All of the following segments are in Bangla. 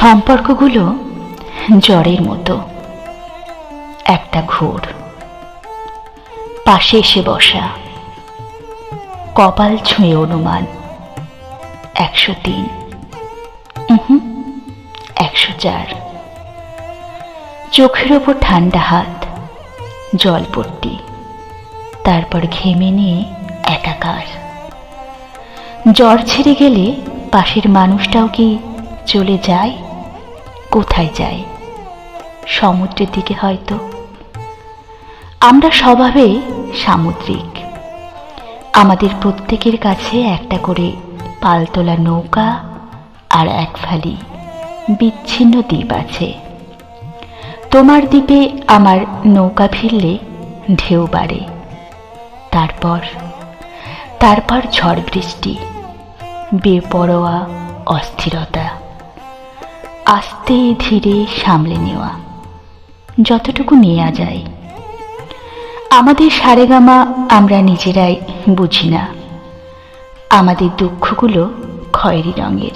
সম্পর্কগুলো জ্বরের মতো। একটা ঘোর। পাশে এসে বসা। কপাল ছুঁয়ে অনুমান। একশো তিন। একশো চার। চোখের ওপর ঠান্ডা হাত, জল জলপট্টি তারপর ঘেমে নিয়ে একাকার। জ্বর ছেড়ে গেলে পাশের মানুষটাও কি চলে যায়? কোথায় যায়? সমুদ্রের দিকে হয়তো। আমরা স্বভাবে সামুদ্রিক। আমাদের প্রত্যেকের কাছে একটা করে পালতোলা নৌকা আর এক ফালি বিচ্ছিন্ন দ্বীপ আছে। তোমার দ্বীপে আমার নৌকা ফিরলে ঢেউ বাড়ে। তারপর তারপর ঝড় বৃষ্টি, বেপরোয়া অস্থিরতা। আস্তে ধীরে সামলে নেওয়া। যতটুকু নেওয়া যায়। আমাদের সারেগামা আমরা নিজেরাই বুঝি না। আমাদের দুঃখগুলো খয়েরি রঙের।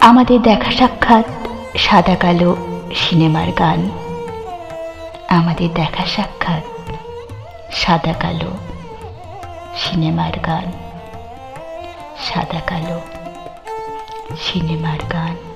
আমাদের দেখা সাক্ষাৎ সাদা কালো সিনেমার গান। আমাদের দেখা সাক্ষাৎ সাদা কালো সিনেমার গান। সাদা কালো সিনেমার গান।